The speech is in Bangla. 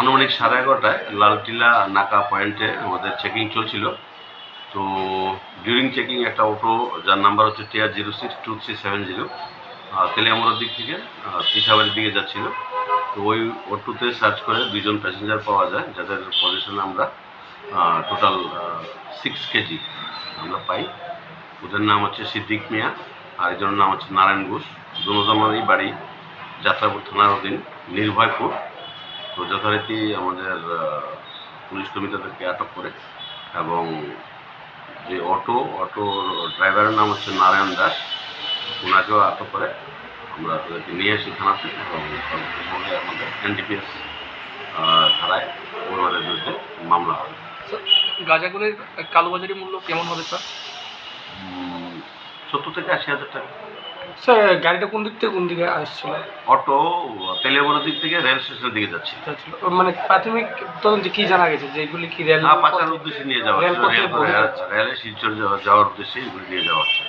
আনুমানিক সাড়ে এগারোটায় লালটিলা নাকা পয়েন্টে আমাদের চেকিং চলছিল। তো ডিউরিং চেকিং একটা অটো যার নাম্বার হচ্ছে TR zero six two three seven zero তেলিয়ামোড়ার দিক থেকে তিসাবাড়ির দিকে যাচ্ছিল। তো ওই অটোতে সার্চ করে দুইজন প্যাসেঞ্জার পাওয়া যায়, যাদের পজিশনে আমরা টোটাল সিক্স কেজি আমরা পাই। ওদের নাম হচ্ছে সিদ্দিক মিয়া আর একজনের নাম হচ্ছে নারায়ণ ঘোষ। দুজনেরই বাড়ি যাত্রাপুর থানার অধীন, নির্ভয়পুর। তো যথারীতি আমাদের পুলিশ কর্মী তাদেরকে আটক করে এবং যে অটো অটোর ড্রাইভারের নাম হচ্ছে নারায়ণ দাস। ওনাকেও আটক করে আমরা তাদেরকে নিয়ে আসি থানাতে এবং আমাদের এনডিপিএস ধারায় ওনাদের বিরুদ্ধে মামলা হবে। গাঁজাগুলির কালোবাজারি মূল্য কেমন হবে স্যার? সত্তর থেকে আশি হাজার টাকা। স্যার গাড়িটা কোন দিক থেকে কোন দিকে আসছিল অটো তেলিয়াবড়ার দিক থেকে রেল স্টেশনের দিকে যাচ্ছে যাচ্ছিল? মানে প্রাথমিক তদন্তে কি জানা গেছে যে এগুলি কি রেল পাচার উদ্দেশ্যে নিয়ে যাওয়া রেল বহিরাগত। শিলচর যাওয়া- যাওয়ার উদ্দেশ্যে এগুলি নিয়ে যাওয়া হচ্ছে